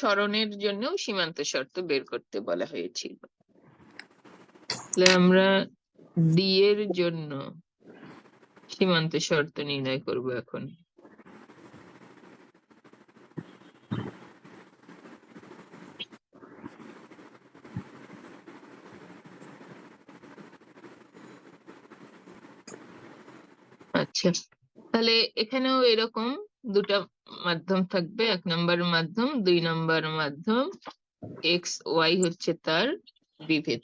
সরণের জন্য সীমান্ত শর্ত বের করতে বলা হয়েছিল। তাহলে আমরা ডি এর জন্য সীমান্ত শর্ত নির্ণয় করব এখন। আচ্ছা তাহলে এখানেও এরকম দুটা মাধ্যম থাকবে, এক নম্বর মাধ্যম, দুই নম্বর মাধ্যম এক্স ওয়াই হচ্ছে তার বিভেদ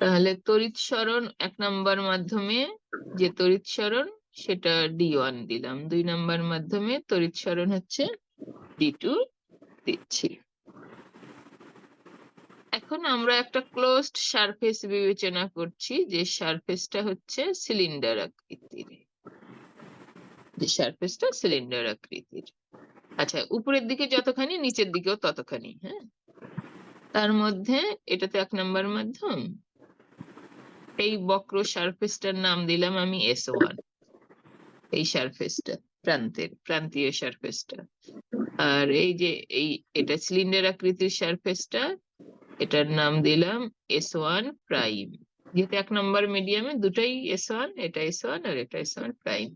তাহলে তড়িৎ সরণ এক নম্বর মাধ্যমে যে তড়িৎ সরণ, সেটা ডি ওয়ান দিলাম। দুই নম্বর মাধ্যমে তড়িৎ সরণ হচ্ছে ডি টু দিচ্ছি। এখন আমরা একটা ক্লোজড সারফেস বিবেচনা করছি যে সারফেসটা হচ্ছে সিলিন্ডার আকৃতির। যে সারফেসটা সিলিন্ডার আকৃতির। আচ্ছা উপরের দিকে যতখানি, নিচের দিকেও ততখানি হ্যাঁ? তার মধ্যে এটা তো এক নম্বর মাধ্যম, এই বক্র সারফেসটার নাম দিলাম আমি এস ওয়ান এই সারফেসটা প্রান্তের, প্রান্তীয় সারফেসটা আর এই যে, এই, এটা সিলিন্ডার আকৃতির সারফেসটা এটার নাম দিলাম এস ওয়ান প্রাইম যেহেতু এক নম্বর মিডিয়ামে দুটাই এস ওয়ান এটা এস ওয়ান আর এটা এস ওয়ান প্রাইম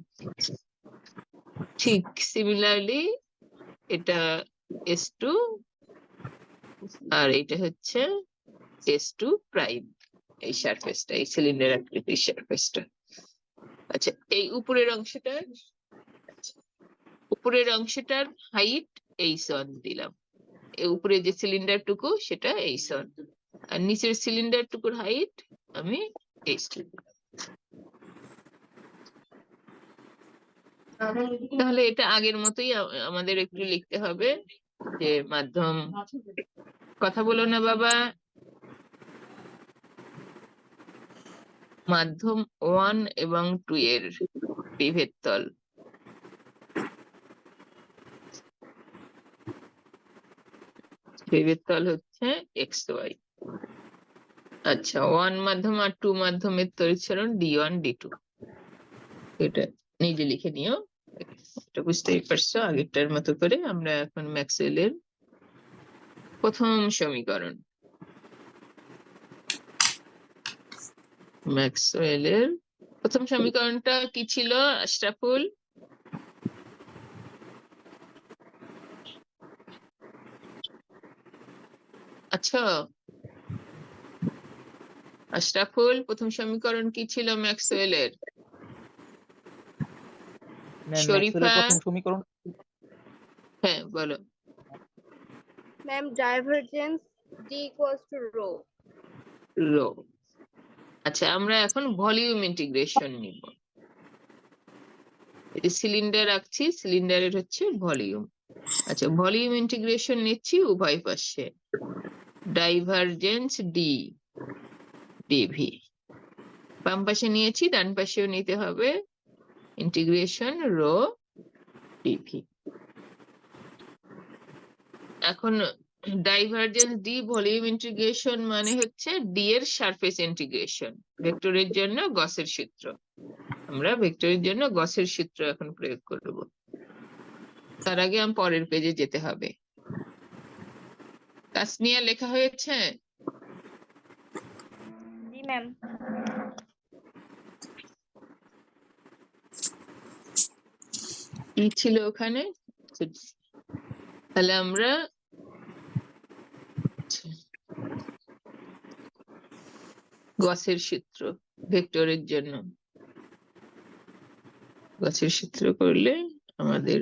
ঠিক সিমিলারলি এটা এস টু আর এটা হচ্ছে এস টু প্রাইম এই সারফেসটা এই সিলিন্ডার আকৃতির সারফেসটা আচ্ছা এই উপরের অংশটার উপরের অংশটার হাইট এইচ ওয়ান দিলাম। উপরে যে সিলিন্ডার টুকু সেটা এইচ ওয়ান আর নিচের সিলিন্ডার টুকুর হাইট আমি এইচ তাহলে এটা আগের মতোই আমাদের একটু লিখতে হবে যে মাধ্যম কথা বলো না বাবা। মাধ্যম ওয়ান এবং টু এর বিভেদ তল। বিভেদ তল হচ্ছে এক্স ওয়াই আচ্ছা ওয়ান মাধ্যম আর টু মাধ্যমের তরিচরণ ডি ওয়ান ডি টু এটা নিজে লিখে নিও। এটা বুঝতেই পারছ, আগেরটার মতো করে আমরা এখন ম্যাক্সওয়েলের প্রথম সমীকরণ। ম্যাক্সওয়েলের প্রথম সমীকরণটা কি ছিল, আশরাফুল? আচ্ছা। আশরাফুল প্রথম সমীকরণ কি ছিল ম্যাক্সওয়েলের? ম্যাম শরীফা? সমীকরণ হ্যাঁ বলো। Ma'am, divergence D equals to rho. Rho. আচ্ছা আমরা এখন ভলিউম ইন্টিগ্রেশন নিব। এই সিলিন্ডার রাখছি সিলিন্ডারের হচ্ছে ভলিউম। আচ্ছা ভলিউম ইন্টিগ্রেশন নিচ্ছি উভয় পাশে। ডাইভারজেন্স ডি ডিভি বাম পাশে নিয়েছি, ডান পাশেও নিতে হবে। ইন্টিগ্রেশন রো ডিভি এখন ডাইভারজেন্স ডি ভলিউম ইন্টিগ্রেশন মানে হচ্ছে ডি এর সারফেস ইন্টিগ্রেশন ভেক্টরের জন্য গসের সূত্র। আমরা ভেক্টরের জন্য গসের সূত্র এখন প্রয়োগ করব। তার আগে আমি পরের পেজে যেতে হবে। তাসনিয়া লেখা হয়েছে? জি ম্যাম কি ছিল ওখানে? তাহলে আমরা। গসের সূত্র ভেক্টরের জন্য। গসের সূত্র করলে আমাদের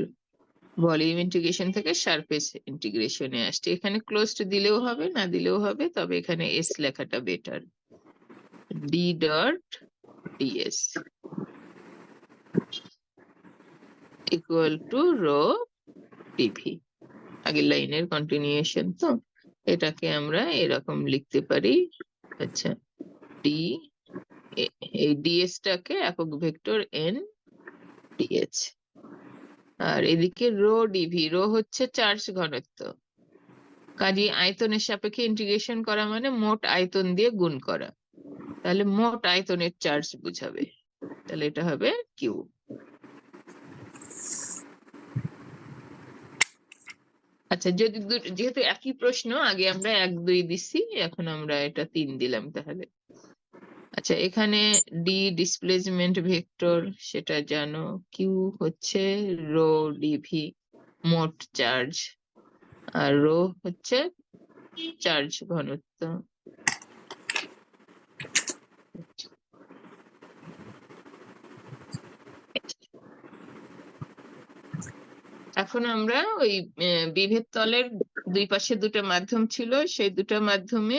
ভলিউম ইন্টিগ্রেশন থেকে সারফেস ইন্টিগ্রেশনে আসছে। এখানে ক্লোজড দিলেও হবে, না দিলেও হবে, তবে এখানে এস লেখাটা better D dot DS equal to rho DV আগের লাইনের কন্টিনিউয়েশন তো। এটাকে আমরা এরকম লিখতে পারি। আচ্ছা ডি এই ডিএস টাকে একক ভেক্টর এন ডিএচ আর এদিকে রো ডিভি, রো হচ্ছে চার্জ ঘনত্ব। কাজে আয়তনের সাপেক্ষে ইন্টিগ্রেশন করা মানে মোট আয়তন দিয়ে গুণ করা। তাহলে মোট আয়তনের চার্জ বুঝাবে। তাহলে এটা হবে কিউ আচ্ছা যদি যেহেতু একই প্রশ্ন, আগে আমরা এক দুই দিছি, এখন আমরা এটা তিন দিলাম তাহলে। আচ্ছা এখানে ডি ডিসপ্লেসমেন্ট ভেক্টর সেটা জানো কিউ হচ্ছে রো ডিভি মোট চার্জ, আর রো হচ্ছে চার্জ ঘনত্ব। এখন আমরা ওই বিভেদ তলের দুই পাশে দুটো মাধ্যম ছিল, সেই দুটো মাধ্যমে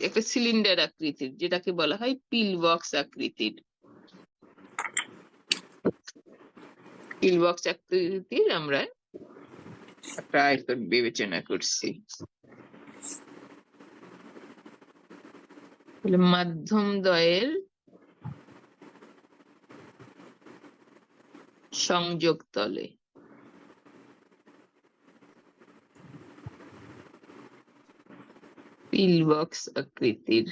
একটা সিলিন্ডার আকৃতির, যেটাকে বলা হয় পিল বক্স আকৃতির। পিল বক্স আকৃতির আমরা একটা আয়তন বিবেচনা করছি। মাধ্যম দ্বয়ের সংযোগ তলে। পিল বক্স আকৃতির।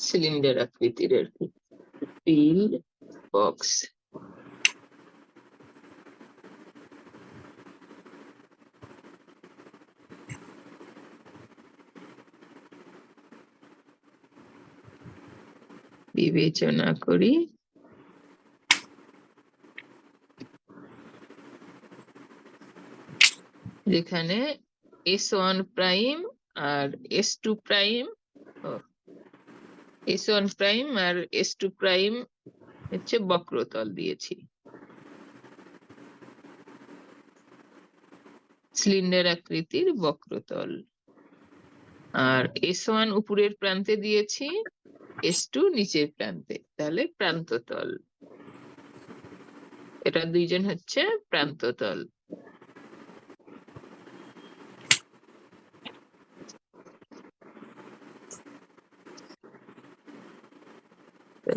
সিলিন্ডার আকৃতির আর কি। পিল বক্স বিবেচনা করি। যেখানে এস ওয়ান প্রাইম আর S two prime S one prime আর এস টু প্রাইম হচ্ছে বক্রতল দিয়েছি। সিলিন্ডার আকৃতির বক্রতল। আর এস ওয়ান উপরের প্রান্তে দিয়েছি এস টু নিচের প্রান্তে, তাহলে প্রান্ততল। এটা দুইজন হচ্ছে প্রান্ততল।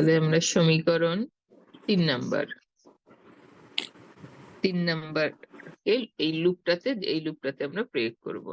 তাহলে আমরা সমীকরণ তিন নাম্বার। তিন নাম্বার এই লুপটাতে এই লুপটাতে আমরা প্রয়োগ করব।